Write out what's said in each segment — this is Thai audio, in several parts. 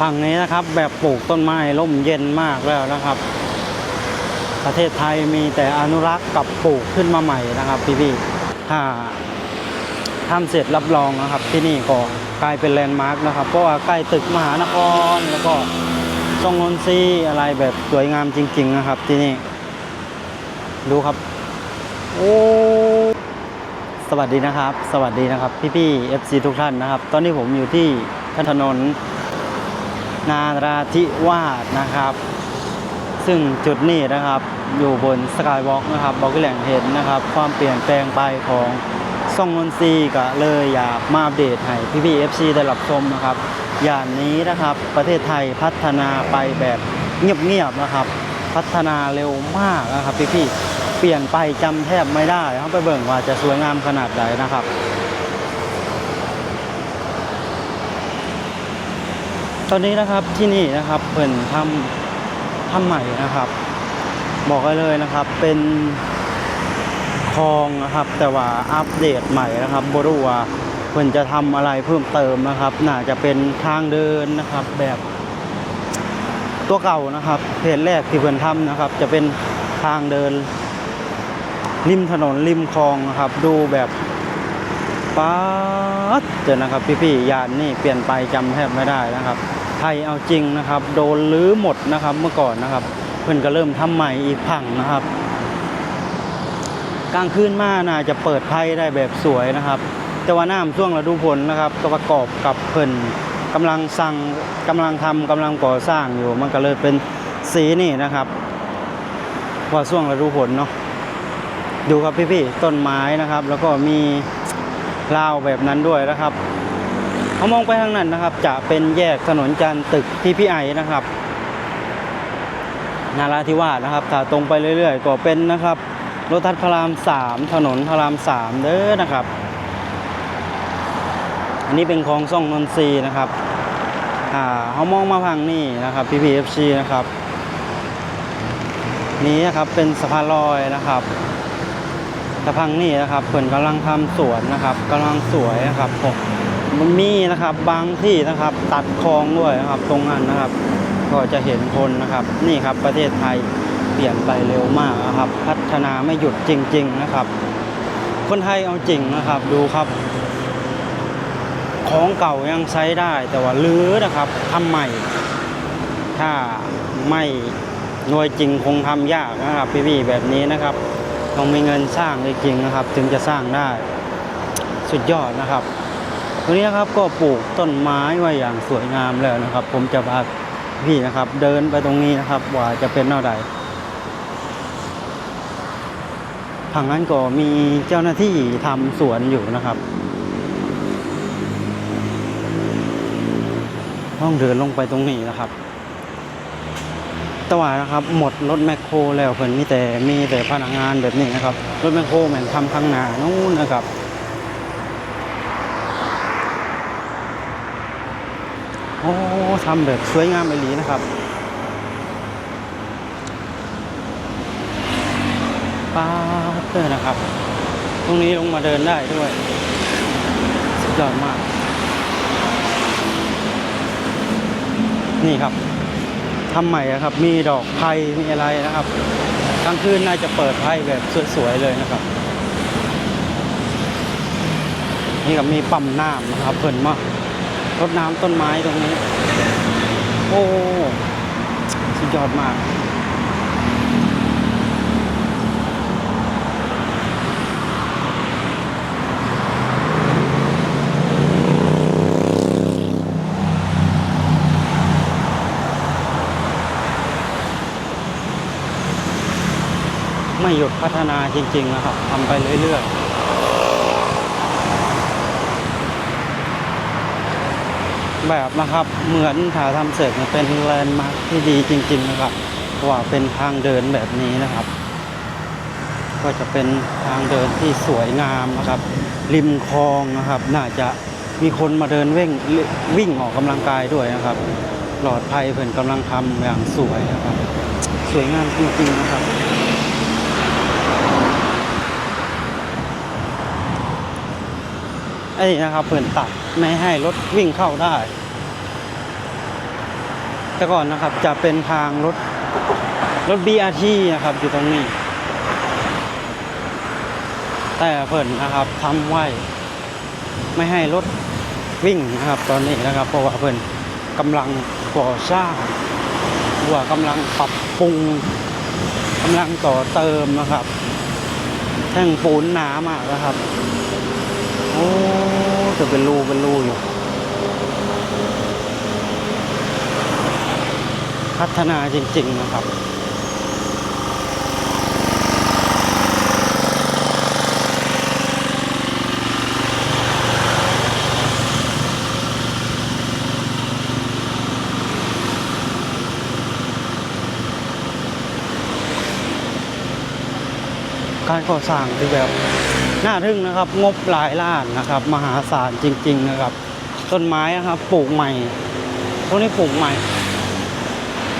ฝั่งนี้นะครับ แบบปลูกต้นไม้ร่มเย็นมากแล้วนะครับ ประเทศไทยมีแต่อนุรักษ์กับปลูกขึ้นมาใหม่นะครับพี่พี่ถ้าทำเสร็จรับรองนะครับ ที่นี่ก็กลายเป็นแลนด์มาร์กนะครับ เพราะว่าใกล้ตึกมหานครแล้วก็ทรงนนทรีอะไรแบบสวยงามจริง ๆ นะครับ ที่นี่ ดูครับ โอ้สวัสดีนะครับ สวัสดีนะครับ พี่พี่ๆ FC ทุกท่านนะครับ ตอนนี้ผมอยู่ที่ถนน นาราธิวาสนะครับ ซึ่งจุดนี้นะครับอยู่บนสกายวอล์กนะครับบอกแหล่งเห็นนะครับ ความเปลี่ยนแปลงไปของซ่องนนทรีก็เลยอยากมาอัปเดตให้พี่พี่ FC ได้รับชมนะครับ อย่างนี้นะครับประเทศไทยพัฒนาไปแบบเงียบๆนะครับ พัฒนาเร็วมากนะครับพี่พี่เปลี่ยนไปจำแทบไม่ได้เขาไปเบิ่งว่าจะสวยงามขนาดไหนนะครับ ตอนนี้นะครับที่นี่นะครับเพิ่นทำทำใหม่นะครับ บอกได้เลยนะครับเป็นคลองนะครับ แต่ว่าอัปเดตใหม่นะครับบรูว่าเพิ่นจะทำอะไรเพิ่มเติมนะครับน่าจะเป็นทางเดินนะครับ แบบตัวเก่านะครับเพจแรกที่เพิ่นทำนะครับ จะเป็นทางเดิน ริมถนนริมคลองนะครับ ดูแบบป๊าดเจอนะครับ พี่ๆยานนี่เปลี่ยนไปจำแทบไม่ได้นะครับ ไทยเอาจริงนะครับ โดนลื้อหมดนะครับเมื่อก่อนนะครับ เพิ่นก็เริ่มทำใหม่อีกพังนะครับ กลางคืนมาน่าจะเปิดไพ่ได้แบบสวยนะครับ แต่ว่าน้ำช่วงฤดูฝนนะครับก็ประกอบกับเพิ่นกำลังสั่งกำลังทำกำลังก่อสร้างอยู่ มันก็เลยเป็นสีนี่นะครับว่าช่วงฤดูฝนเนาะดูครับพี่ๆต้นไม้นะครับ แล้วก็มีราวแบบนั้นด้วยนะครับ เขามองไปทางนั้นนะครับ จะเป็นแยกถนนจันทร์ตึกที่พี่ไอนะครับ นาราธิวาสนะครับถ้าตรงไปเรื่อย ๆ ก็เป็นนะครับรถทัดพระรามสามถนนพระรามสามเด้อนะครับ อันนี้เป็นคลองซ่องนนทรีนะครับอ่าเขามองมาพังนี่นะครับ PPFC นะครับ นี้นะครับเป็นสะพานลอยนะครับสะพังนี่นะครับเพิ่นกำลังทำสวนนะครับกำลังสวยนะครับผม มันมีนะครับบางที่นะครับตัดคลองด้วยนะครับตรงนั้นนะครับ ก็จะเห็นคนนะครับ นี่ครับประเทศไทยเปลี่ยนไปเร็วมากนะครับ พัฒนาไม่หยุดจริง ๆนะครับ คนไทยเอาจริงนะครับดูครับ ของเก่ายังใช้ได้แต่ว่าลื้อนะครับทำใหม่ ถ้าไม่หน่วยจริงคงทำยากนะครับพี่ๆแบบนี้นะครับต้องมีเงินสร้างจริงๆนะครับ ถึงจะสร้างได้สุดยอดนะครับ วันนี้นะครับก็ปลูกต้นไม้ไว้อย่างสวยงามแล้วนะครับ ผมจะพาพี่นะครับ เดินไปตรงนี้นะครับ ว่าจะเป็นเท่าใดทางนั้นก็มีเจ้าหน้าที่ทำสวนอยู่นะครับ ต้องเดินลงไปตรงนี้นะครับตว่านะครับ หมดรถแมคโครแล้วเพิ่นมีแต่มีแต่พนักงานแบบนี้นะครับ รถแมคโครเหมือนทำข้างหน้านู้นนะครับ โอ้ทำแบบสวยงามไปหลีนะครับป้าเตอร์นะครับ ตรงนี้ลงมาเดินได้ด้วย สุดยอดมาก นี่ครับทำใหม่อะครับ มีดอกไผ่มีอะไรนะครับกลางคืนน่าจะเปิดไพ่แบบสวยๆเลยนะครับ นี่ก็มีปั๊มน้ำนะครับเพิ่นมา รดน้ำต้นไม้ตรงนี้ โอ้สุดยอดมากไม่หยุดพัฒนาจริงๆนะครับทำไปเรื่อยๆ แบบนะครับ เหมือนถ้าทำเสร็จเป็นแลนด์มาร์คที่ดีจริง ๆ นะครับเพราะว่าเป็นทางเดินแบบนี้นะครับ ก็จะเป็นทางเดินที่สวยงามนะครับ ริมคลองนะครับ น่าจะมีคนมาเดินวิ่งวิ่งออกกำลังกายด้วยนะครับ หลอดภัยเพิ่นกำลังทำอย่างสวยนะครับ สวยงามจริงๆนะครับไอ้นี่นะครับเพื่อนตัด ไม่ให้รถวิ่งเข้าได้ แต่ก่อนนะครับจะเป็นทางรถรถ BRT นะครับอยู่ตรงนี้ แต่เพิ่นนะครับทำไว้ไม่ให้รถวิ่งนะครับ ตอนนี้นะครับ เพราะว่าเพิ่นกำลังก่อสร้างว่ากำลังปรับปรุงกำลังต่อเติมนะครับแท่งปูนหนามากนะครับ โอ้ จะเป็นรูเป็นรูอยู่ พัฒนาจริง ๆ นะครับการก่อสร้างคือแบบ น่าทึ่งนะครับ งบหลายล้านนะครับ มหาศาลจริง ๆ นะครับ ต้นไม้นะครับ ปลูกใหม่พวกนี้ปลูกใหม่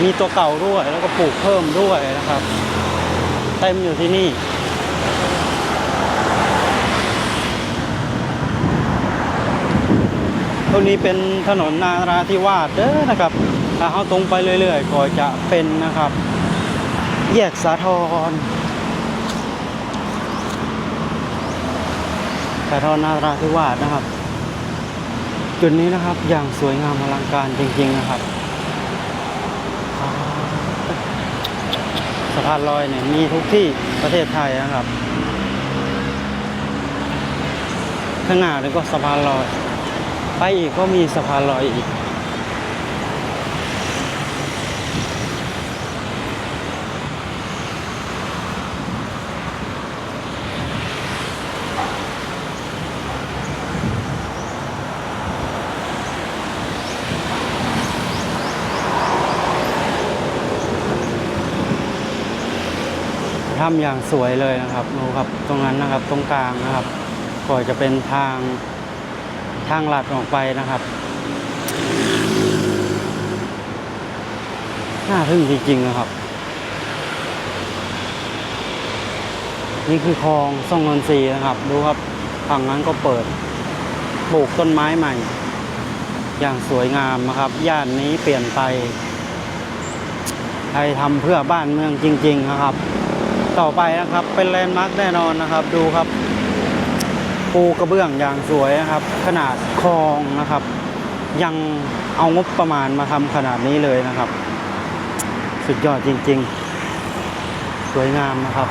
มีตัวเก่าด้วยแล้วก็ปลูกเพิ่มด้วยนะครับเต็มอยู่ที่นี่ตรงนี้เป็นถนนนาราธิวาสเด้อนะครับถ้าเขาตรงไปเรื่อยๆ ก็จะเป็นนะครับ แยกสาทร สาทรนาราธิวาสนะครับ จุดนี้นะครับอย่างสวยงามอลังการจริง ๆนะครับสะพานลอยเนี่ยมีทุกที่ประเทศไทยนะครับ ข้างหน้านี่ก็สะพานลอย ไปอีกก็มีสะพานลอยอีก ทำอย่างสวยเลยนะครับดูครับตรงนั้นนะครับตรงกลางนะครับก็จะเป็นทางทางลัดออกไปนะครับน่าทึ่งจริงๆนะครับ นี่คือคลองซ่องนนทรีนะครับ ดูครับฝั่งนั้นก็เปิดปลูกต้นไม้ใหม่ อย่างสวยงามนะครับย่านนี้เปลี่ยนไปไทยทำเพื่อบ้านเมืองจริง ๆ นะครับ ต่อไปนะครับ เป็นแลนด์มาร์คแน่นอนนะครับ ดูครับ ปูกระเบื้องอย่างสวยนะครับ ขนาดคลองนะครับ ยังเอางบประมาณมาทำขนาดนี้เลยนะครับ สุดยอดจริง ๆ สวยงามนะครับ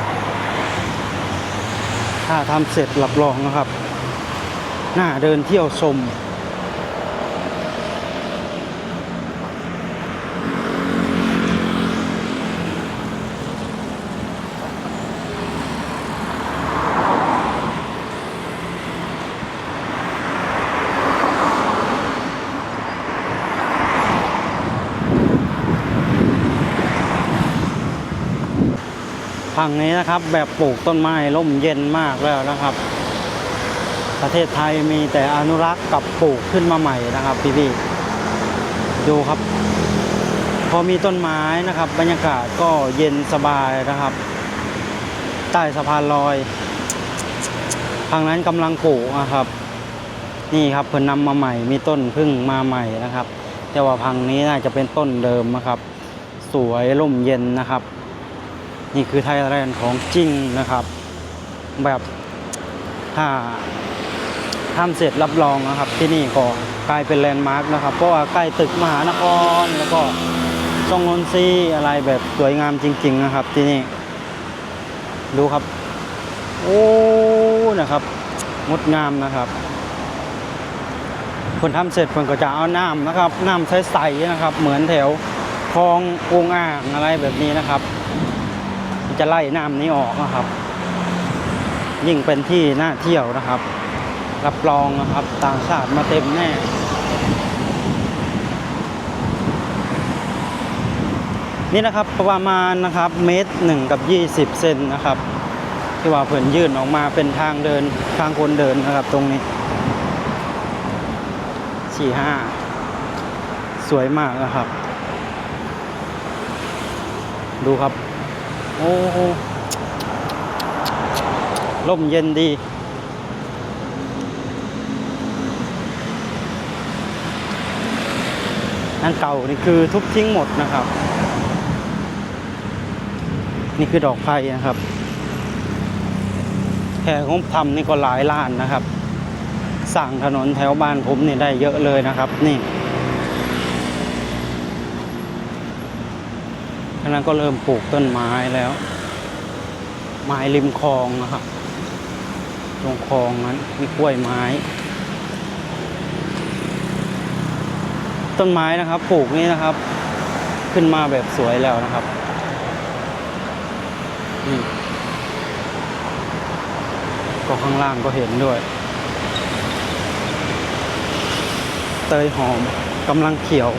ถ้าทำเสร็จรับรองนะครับ น่าเดินเที่ยวชม ฝั่งนี้นะครับ แบบปลูกต้นไม้ร่มเย็นมากแล้วนะครับ ประเทศไทยมีแต่อนุรักษ์กับปลูกขึ้นมาใหม่นะครับพี่พี่ๆดูครับ พอมีต้นไม้นะครับ บรรยากาศก็เย็นสบายนะครับ ใต้สะพานลอยทางนั้นกำลังปลูกนะครับ นี่ครับเพิ่นนำมาใหม่มีต้นพึ่งมาใหม่นะครับ แต่ว่าพังนี้น่าจะเป็นต้นเดิมนะครับ สวยร่มเย็นนะครับ นี่คือไทยแลนด์ของจริงนะครับ แบบถ้าทำเสร็จรับรองนะครับ ที่นี่ก็กลายเป็นแลนด์มาร์กนะครับ เพราะว่าใกล้ตึกมหานครแล้วก็ซองนนทรีอะไรแบบสวยงามจริง ๆ นะครับ ที่นี่ดูครับ โอ้นะครับงดงามนะครับคนทำเสร็จคนก็จะเอาน้ำนะครับน้ำใสๆนะครับ เหมือนแถวคลององอ่างอะไรแบบนี้นะครับ จะไล่น้ำนี้ออกนะครับ ยิ่งเป็นที่น่าเที่ยวนะครับ รับรองนะครับต่างชาติมาเต็มแน่นี่นะครับประมาณนะครับเมตรหนึ่งกับยี่สิบเซนนะครับ ที่ว่าเผื่นยื่นออกมาเป็นทางเดินทางคนเดินนะครับตรงนี้สี่ห้าสวยมากนะครับ ดูครับ โอ้โหร่มเย็นดีนอันเก่านี่คือทุบทิ้งหมดนะครับ นี่คือดอกไผ่นะครับแค่งบทำนี่ก็หลายล้านนะครับ สั่งถนนแถวบ้านผมนี่ได้เยอะเลยนะครับ นี่ ขณะก็เริ่มปลูกต้นไม้แล้ว ไม้ริมคลองนะครับ ตรงคลองนั้นมีกล้วยไม้ ต้นไม้นะครับปลูกนี่นะครับ ขึ้นมาแบบสวยแล้วนะครับนี่ก็ข้างล่างก็เห็นด้วย เตยหอมกำลังเขียว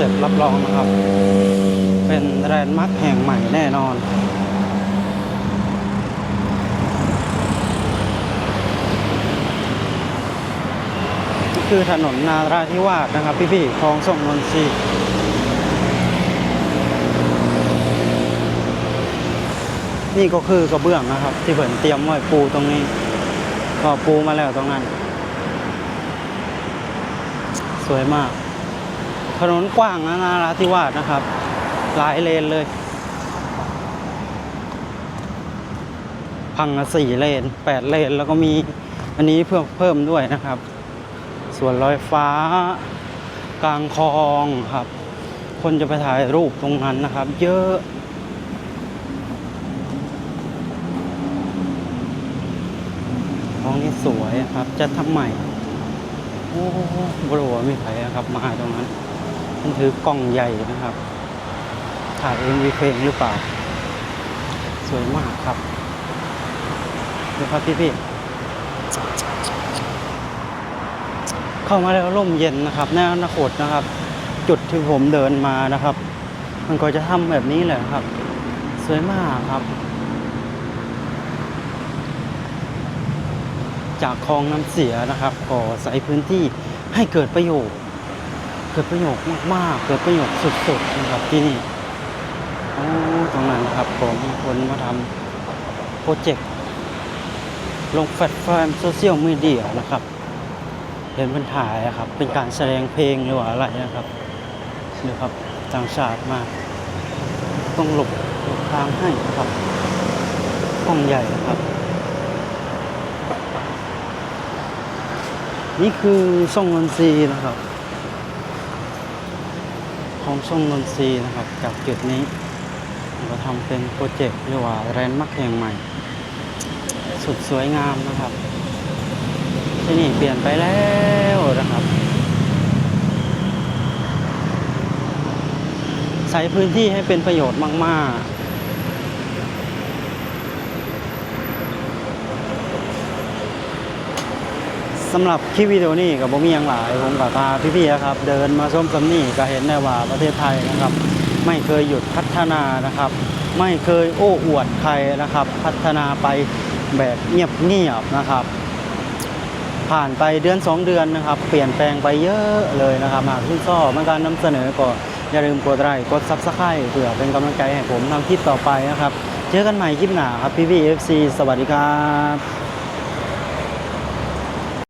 สร็จรับรองนะครับ เป็นแรนด์มาร์คแห่งใหม่แน่นอน คือถนนนาราธิวาสนะครับ พี่ๆคลองส่งนนทรีนี่ก็คือกระเบื้องนะครับ ที่เพิ่นเตรียมไว้ปูตรงนี้ ก็ปูมาแล้วตรงนั้น สวยมาก ถนนกว้างนะนาราธิวาสนะครับ หลายเลนเลย พังสี่เลนแปดเลนแล้วก็มีอันนี้เพิ่มเพิ่มด้วยนะครับ ส่วนลอยฟ้ากลางคลองครับ คนจะไปถ่ายรูปตรงนั้นนะครับ เยอะท้องนี้สวยครับ จะทำใหม่โอ้บรัวมีใครนะครับ มาตรงนั้น มันถือกล้องใหญ่นะครับ ถ่ายเองวีเพลงหรือเปล่า สวยมากครับดูครับพี่พี่ๆเข้ามาแล้วร่มเย็นนะครับแนวนาคตนะครับ จุดที่ผมเดินมานะครับ มันก็จะทำแบบนี้แหละครับ สวยมากครับ จากคลองน้ำเสียนะครับก่อใส่พื้นที่ให้เกิดประโยชน์ เกิดประโยชน์มากๆ เกิดประโยชน์สุดๆนะครับที่นี่โอ้ตรงนั้นนะครับผมมีคนมาทำโปรเจกต์ลงแพลตฟอร์มโซเชียลมีเดียนะครับ เห็นเป็นถ่ายอะครับ เป็นการแสดงเพลงหรือว่าอะไรนะครับนี่ครับต่างชาติมากต้องหลบหลบทางให้ครับห้องใหญ่ครับ นี่คือช่องนนทรีนะครับ ของช่องนนทรีนะครับจากจุดนี้เราทำเป็นโปรเจกต์หรือว่าแรนด์มาร์คแห่งใหม่ สุดสวยงามนะครับ ที่นี่เปลี่ยนไปแล้วนะครับ ใช้พื้นที่ให้เป็นประโยชน์มาก สำหรับคลิปวิดีโอนี้กับผมมีอย่างหลายผมกับตาพี่ๆนะครับ เดินมาส้มสำนี่ก็เห็นได้ว่าประเทศไทยนะครับ ไม่เคยหยุดพัฒนานะครับ ไม่เคยโอ้อวดใครนะครับ พัฒนาไปแบบเงียบๆนะครับ ผ่านไปเดือน 2 เดือนนะครับ เปลี่ยนแปลงไปเยอะเลยนะครับหากที่ชอบในการนำเสนอก็อย่าลืมกดไลค์กดซับสไครต์เพื่อเป็นกำลังใจให้ผมทำคลิปต่อไปนะครับ เจอกันใหม่คลิปหน้าครับพี่พีเอฟซีสวัสดีครับ